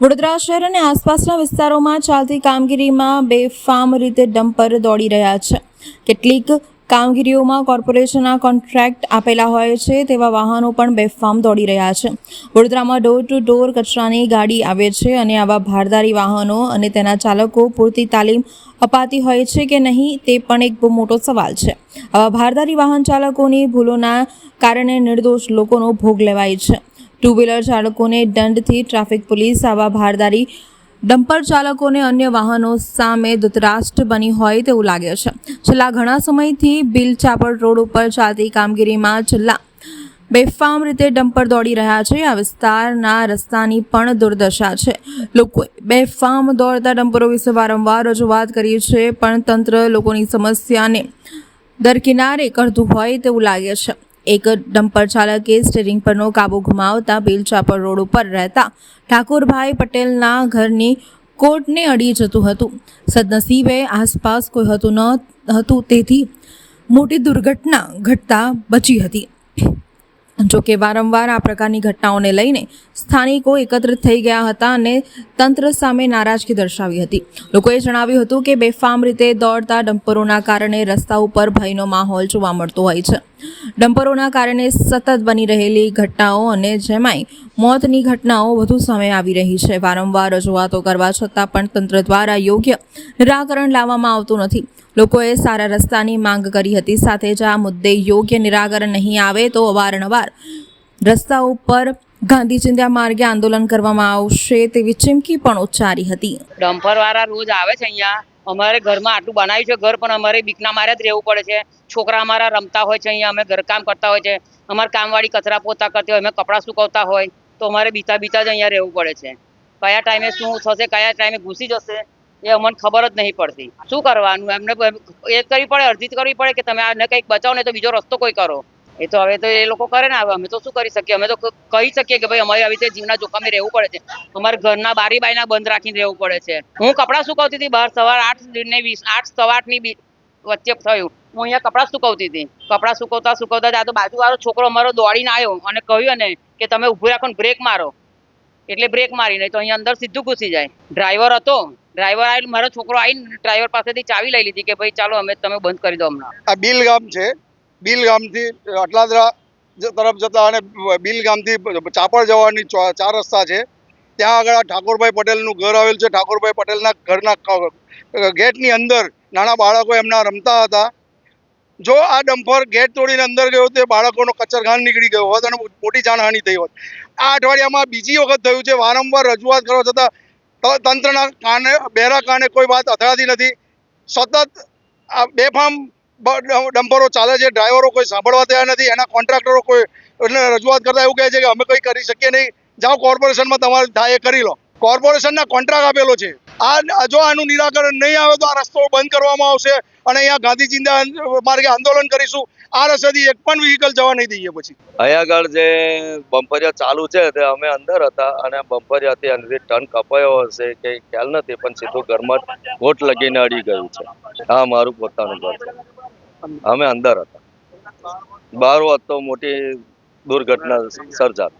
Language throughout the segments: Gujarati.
વડોદરા શહેર અને આસપાસના વિસ્તારોમાં ચાલતી કામગીરીમાં બેફામ રીતે ડમ્પર દોડી રહ્યા છે. કેટલીક કામગીરીઓમાં કોર્પોરેશનના કોન્ટ્રાક્ટ આપેલા હોય છે, તેવા વાહનો પણ બેફામ દોડી રહ્યા છે. વડોદરામાં ડોર ટુ ડોર કચરાની ગાડી આવે છે અને આવા ભારદારી વાહનો અને તેના ચાલકો પૂરતી તાલીમ અપાતી હોય છે કે નહીં, તે પણ એક બહુ મોટો સવાલ છે. આવા ભારદારી વાહન ચાલકોની ભૂલોના કારણે નિર્દોષ લોકોનો ભોગ લેવાય છે. ટુ વ્હીલર ચાલકોને દંડથી ટ્રાફિક પોલીસ આવા ભારદારી ડમ્પર ચાલકોને અન્ય વાહનો સામે ધૃતરાષ્ટ્ર બની હોય તેવું લાગે છે. છેલ્લા ઘણા સમયથી બિલ ચાપડ રોડ ઉપર ચાલતી કામગીરીમાં છેલ્લા બેફામ રીતે ડમ્પર દોડી રહ્યા છે. આ વિસ્તારના રસ્તાની પણ દુર્દશા છે. લોકોએ બેફામ દોડતા ડમ્પરો વિશે વારંવાર રજૂઆત કરી છે, પણ તંત્ર લોકોની સમસ્યાને દરકિનારે કરતું હોય તેવું લાગે છે. એક ડમ્પર ચાલકે સ્ટીરિંગ પરનો કાબુ ગુમાવતા બેલચાપર રોડ ઉપર રહેતા ઠાકોરભાઈ પટેલના ઘરની કોર્ટને અડી જતું હતું. સદનસીબે આસપાસ કોઈ હતું ન હતું, તેથી મોટી દુર્ઘટના ઘટતા બચી હતી. જોકે વારંવાર આ પ્રકારની ઘટનાઓને લઈને સ્થાનિકો એકત્રિત થઈ ગયા હતા અને તંત્ર સામે નારાજગી દર્શાવી હતી. લોકોએ જણાવ્યું હતું કે બેફામ રીતે દોડતા ડમ્પરોના કારણે રસ્તા ઉપર ભયનો માહોલ જોવા મળતો હોય છે. ડમ્પરોના કારણે સતત બની રહેલી ઘટનાઓ અને જેમાંય મોતની ઘટનાઓ વધુ સામે આવી રહી છે. વારંવાર રજૂઆતો કરવા છતાં પણ તંત્ર દ્વારા યોગ્ય નિરાકરણ લાવવામાં આવતું નથી. લોકોએ સારા રસ્તાની માંગ કરી હતી. સાથે જ આ મુદ્દે યોગ્ય નિરાકરણ નહીં આવે તો અવારનવાર રસ્તા ઉપર ગાંધી ચિંધ્યા માર્ગે આંદોલન કરવામાં આવશે તેવી ચીમકી પણ ઉચ્ચારી હતી. ડમ્પર વાળા રોજ આવે છે અહીંયા. અમારે ઘરમાં આટલું બનાવ્યું છે ઘર, પણ અમારે બીકના મારે જ રહેવું પડે છે. છોકરા અમારા રમતા હોય છે અહીંયા, અમે ઘરકામ કરતા હોય છે. અમારે કામવાળી કચરા પોતા કરતી હોય, અમે કપડાં સુકવતા હોય, તો અમારે બીતા બીતા જ અહીંયા રહેવું પડે છે. કયા ટાઈમે શું થશે, કયા ટાઈમે ઘૂસી જશે, એ અમને ખબર જ નહીં પડતી. શું કરવાનું? એમને એ કરવી પડે, અરજી કરવી પડે કે તમે આને કંઈક બચાવો ને તો બીજો રસ્તો કોઈ કરો. એ તો હવે તો એ લોકો કરે ને અમે તો શું કરી શકીએ? અમે તો કહી શકીએ કે ભાઈ અમારે આવી રીતે જીવના જોખમે રહેવું પડે છે. અમારે ઘરના બારી બાયના બંધ રાખીને રહેવું પડે છે. હું કપડાં સુકવતી હતી બહાર સવાર આઠ ને વીસ, આઠ સવા આઠની વચ્ચે થયું. હું અહીંયા કપડાં સુકવતી હતી. કપડાં સુકવતા સુકવતા આ તો બાજુવાળો છોકરો અમારો દોડીને આવ્યો અને કહ્યું ને કે તમે ઊભું રાખો બ્રેક મારો. એટલે બ્રેક મારી, નહીં તો અહીંયા અંદર સીધું ઘૂસી જાય. ડ્રાઈવર હતો. ડ્રાઈવર આવીને, મારો છોકરો આવીને ડ્રાઈવર પાસેથી ચાવી લઈ લીધી કે ભાઈ ચાલો અમે તમે બંધ કરી દો હમણાં. આ બિલ ગામ છે? બિલ ગામથી, અટલાદરા તરફ જતા અને બિલ ગામથી ચાપડ જવાની ચાર રસ્તા છે. ત્યાં આગળ ઠાકોરભાઈ પટેલનું ઘર આવેલું છે. ઠાકોરભાઈ પટેલના ઘરના ગેટની અંદર નાના બાળકો એમના રમતા હતા. જો આ ડમ્પર ગેટ તોડીને અંદર ગયો તે બાળકોનો કચરઘાન નીકળી ગયો હોત અને મોટી જાનહાનિ થઈ હોત. આ અઠવાડિયામાં બીજી વખત થયું છે. વારંવાર રજૂઆત કરવા છતાં તંત્રના કાને બેરા કાને કોઈ વાત અથડાતી નથી. સતત આ બેફામ ડમ્પરો ચાલે છે, ડ્રાઈવરો કોઈ સાંભળવા તૈયાર નથી, એના કોન્ટ્રાક્ટરો કોઈ, એટલે રજૂઆત કરતા એવું કહે છે કે અમે કંઈ કરી શકીએ નહીં. જાઓ કોર્પોરેશનમાં તમારે થાય એ કરી લો. કોર્પોરેશનના કોન્ટ્રાક્ટ આપેલો છે. આ જો આનું નિરાકરણ નહીં આવે તો આ રસ્તો બંધ કરવામાં આવશે અને અહીંયા ગાંધી ચિંતા માર્ગે આંદોલન કરીશું. આ રસ્તેથી એક પણ વ્હીકલ જવા નહીં દઈએ પછી. અહીંયા જે બમ્પરિયા ચાલુ છે તે અમે અંદર હતા અને બમ્પરિયાથી અંદરથી ટર્ન કપાયો હશે કે ખ્યાલ નથી, પણ સીધું ઘરમાં વોટ લગીને અડી ગયું છે. હા, મારું પોતાનું ઘર છે. અમે અંદર હતા. બાર હોત તો મોટી દુર્ઘટના સર્જાત.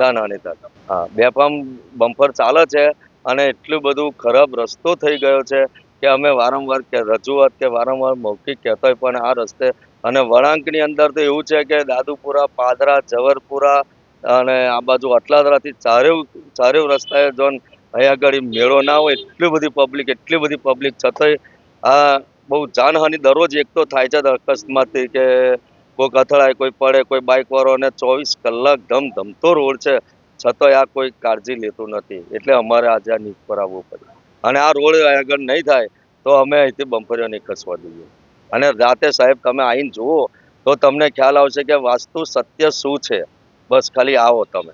જાનહાની થાત. હા બેફામ બમ્પર ચાલે છે. અને એટલું બધું ખરાબ રસ્તો થઈ ગયો છે કે અમે વારંવાર કે રજૂઆત કે વારંવાર મૌખિક કહેતા પણ આ રસ્તે અને વળાંકની અંદર તો એવું છે કે દાદુપુરા, પાદરા, જવરપુરા અને આ બાજુ અટલાદરાથી ચારેવ ચારેવ રસ્તાએ જોન અહીંયા આગળ મેળો ના હોય, એટલી બધી પબ્લિક એટલી બધી પબ્લિક છતાંય આ બહુ જાનહાનિ દરરોજ એક તો થાય છે અકસ્માતથી કે કોઈક અથડાય, કોઈ પડે, કોઈ બાઇક વાળો અને ચોવીસ કલાક ધમધમતો રોડ છે. છતાંય આ કોઈ કાળજી લેતું નથી. એટલે અમારે આજે આ નીચ આવવું પડ્યું અને આ રોડ આગળ નહીં થાય, તો અમે અહીંથી બમ્પરીઓ નહીં ખસવા દઈએ. અને રાતે સાહેબ તમે આવીને જુઓ, તો તમને ખ્યાલ આવશે કે વાસ્તુ સત્ય શું છે. બસ ખાલી આવો તમે.